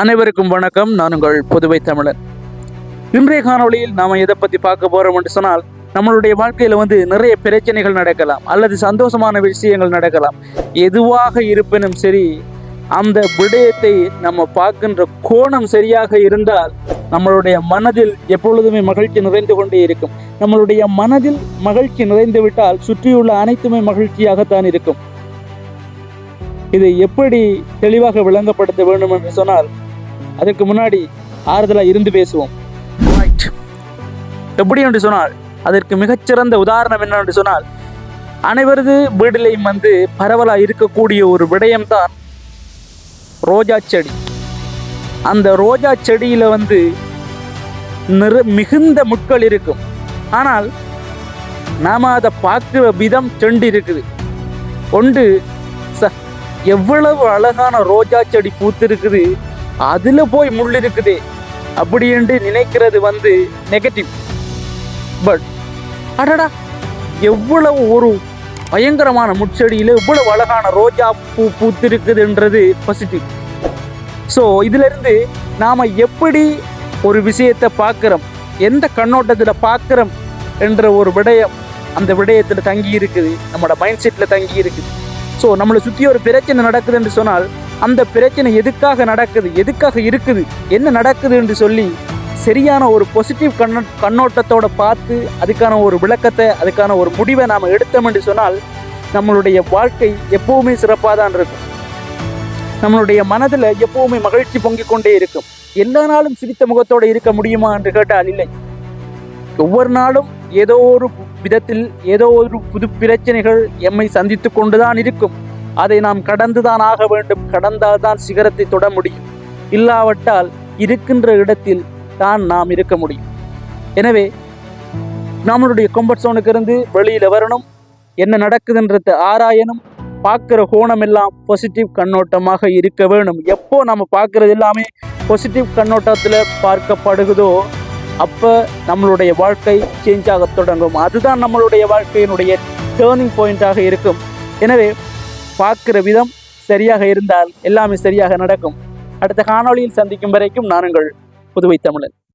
அனைவருக்கும் வணக்கம். நான் உங்கள் புதுவை தமிழன். இன்றைய காணொலியில் நாம் எதை பற்றி பார்க்க போகிறோம் என்று சொன்னால் நம்மளுடைய வாழ்க்கையில் வந்து நிறைய பிரச்சனைகள் நடக்கலாம் அல்லது சந்தோஷமான விஷயங்கள் நடக்கலாம். எதுவாக இருப்பினும் சரி அந்த விடயத்தை நம்ம பார்க்கின்ற கோணம் சரியாக இருந்தால் நம்மளுடைய மனதில் எப்பொழுதுமே மகிழ்ச்சி நிறைந்து கொண்டே இருக்கும். நம்மளுடைய மனதில் மகிழ்ச்சி நிறைந்து விட்டால் சுற்றியுள்ள அனைத்துமே மகிழ்ச்சியாகத்தான் இருக்கும். இதை எப்படி தெளிவாக விளங்கப்படுத்த வேண்டும் என்று சொன்னால் அதற்கு முன்னாடி ஆறுதலாக இருந்து பேசுவோம். எப்படி என்று சொன்னால் அதற்கு மிகச்சிறந்த உதாரணம் என்னவென்று சொன்னால் அனைவரது வீடுலையும் வந்து பரவலாக இருக்கக்கூடிய ஒரு விடயம்தான் ரோஜா செடி. அந்த ரோஜா செடியில் வந்து நிற மிகுந்த முட்கள் இருக்கும். ஆனால் நாம் அதை பார்க்குற விதம் செண்டு இருக்குது. ஒன்று ச எவ்வளவு அழகான ரோஜா செடி பூத்திருக்குது அதில் போய் முள் இருக்குது அப்படி என்று நினைக்கிறது வந்து நெகட்டிவ் பட் அடடா எவ்வளவு ஒரு பயங்கரமான முட்செடியில் இவ்வளவு அழகான ரோஜா பூ பூத்திருக்குதுன்றது பாசிட்டிவ் ஸோ இதிலிருந்து நாம் எப்படி ஒரு விஷயத்தை பார்க்குறோம்? எந்த கண்ணோட்டத்தில் பார்க்குறோம்? என்ற ஒரு விடயம் அந்த விடயத்தில் தங்கி இருக்குது நம்மளோட மைண்ட் செட்டில் தங்கி இருக்குது ஸோ நம்மளை சுற்றி ஒரு பிரச்சனை நடக்குது என்று சொன்னால் அந்த பிரச்சனை எதுக்காக நடக்குது? எதுக்காக இருக்குது? என்ன நடக்குது என்று சொல்லி சரியான ஒரு பாசிட்டிவ் கண்ணோ கண்ணோட்டத்தோட பார்த்து அதுக்கான ஒரு விளக்கத்தை அதுக்கான ஒரு முடிவை நாம் எடுத்தோம் என்று சொன்னால் நம்மளுடைய வாழ்க்கை எப்பவுமே சிறப்பாக தான் இருக்கும். நம்மளுடைய மனதில் எப்பவுமே மகிழ்ச்சி பொங்கிக் கொண்டே இருக்கும். எல்லா நாளும் சிரித்த முகத்தோடு இருக்க முடியுமா என்று கேட்டால் இல்லை. ஒவ்வொரு நாளும் ஏதோ ஒரு விதத்தில் ஏதோ ஒரு புது பிரச்சனைகள் எம்மை சந்தித்து கொண்டுதான் இருக்கும். அதை நாம் கடந்துதான் ஆக வேண்டும். கடந்தால் தான் சிகரத்தை தொட முடியும். இல்லாவிட்டால் இருக்கின்ற இடத்தில் தான் நாம் இருக்க முடியும். எனவே நம்மளுடைய கம்ஃபர்ட் சோனுக்கு இருந்து வெளியில் வரணும். என்ன நடக்குதுன்றதை ஆராயணும். பார்க்குற கோணம் எல்லாம் பாசிட்டிவ் கண்ணோட்டமாக இருக்க வேணும். எப்போ நம்ம பார்க்குறது எல்லாமே பாசிட்டிவ் கண்ணோட்டத்தில் பார்க்கப்படுகுதோ அப்போ நம்மளுடைய வாழ்க்கை சேஞ்ச் ஆக தொடங்கும். அதுதான் நம்மளுடைய வாழ்க்கையினுடைய டேர்னிங் பாயிண்ட்டாக இருக்கும். எனவே பார்க்குற விதம் சரியாக இருந்தால் எல்லாமே சரியாக நடக்கும். அடுத்த காணொளியில் சந்திக்கும் வரைக்கும் நான் உங்கள் புதுவை தமிழன்.